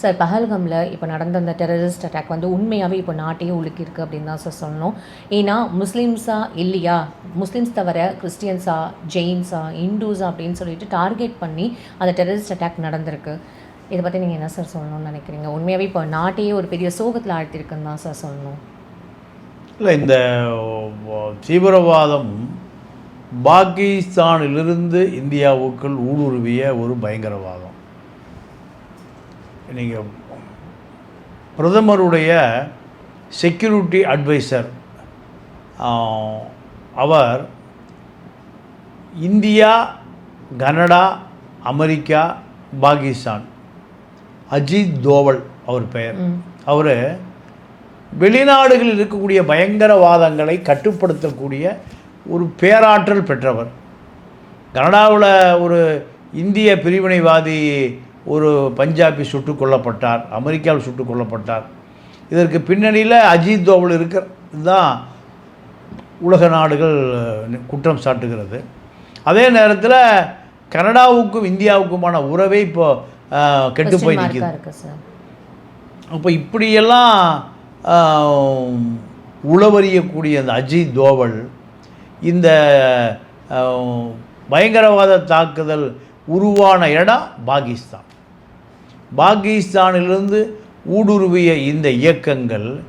Sir பஹல்கமில் இப்போ நடந்த அந்த டெரரிஸ்ட் அட்டாக் வந்து உண்மையாகவே இப்போ நாட்டையே உலுக்கியிருக்கு அப்படின்னு தான் சார் சொல்லணும். ஏன்னா முஸ்லீம்ஸா இல்லையா? முஸ்லீம்ஸ் தவிர கிறிஸ்டியன்ஸா ஜெயின்ஸா இந்துஸா அப்படின்னு சொல்லிட்டு டார்கெட் பண்ணி அந்த டெரரிஸ்ட் அட்டாக் நடந்திருக்கு. இதை பற்றி நீங்கள் என்ன சார் சொல்லணும்னு நினைக்கிறீங்க? உண்மையாகவே இப்போ நாட்டையே ஒரு பெரிய சோகத்தில் ஆழ்த்திருக்குன்னு தான் சார் சொல்லணும். இல்லை இந்த தீவிரவாதம் பாகிஸ்தானிலிருந்து இந்தியாவுக்குள் ஊடுருவிய ஒரு பயங்கரவாதம். நீங்கள் பிரதமருடைய செக்யூரிட்டி அட்வைசர் அவர் India Canada America Pakistan Ajit Doval அவர் பெயர். அவர் வெளிநாடுகளில் இருக்கக்கூடிய பயங்கரவாதங்களை கட்டுப்படுத்தக்கூடிய ஒரு பேராற்றல் பெற்றவர். கனடாவில் ஒரு இந்திய பிரிவினைவாதி ஒரு பஞ்சாபி சுட்டுக் கொல்லப்பட்டார் அமெரிக்காவில் சுட்டுக் கொல்லப்பட்டார். இதற்கு பின்னணியில் அஜித் தோவல் இருக்கிறது தான் உலக நாடுகள் குற்றம் சாட்டுகிறது. அதே நேரத்தில் கனடாவுக்கும் இந்தியாவுக்குமான உறவே இப்போ கெட்டு போய் நிற்கிது அப்போ இப்படியெல்லாம் உளவறியக்கூடிய அந்த அஜித் தோவல் இந்த பயங்கரவாத தாக்குதல் உருவான இடம் பாகிஸ்தான். பாகிஸ்தானிலிருந்து ஊடுருவிய இந்த இயக்கங்கள்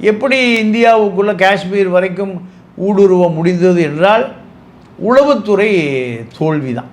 எப்படி இந்தியாவுக்குள்ள காஷ்மீர் வரைக்கும் ஊடுருவ முடிந்தது என்றால் உளவுத்துறை தோல்விதான்.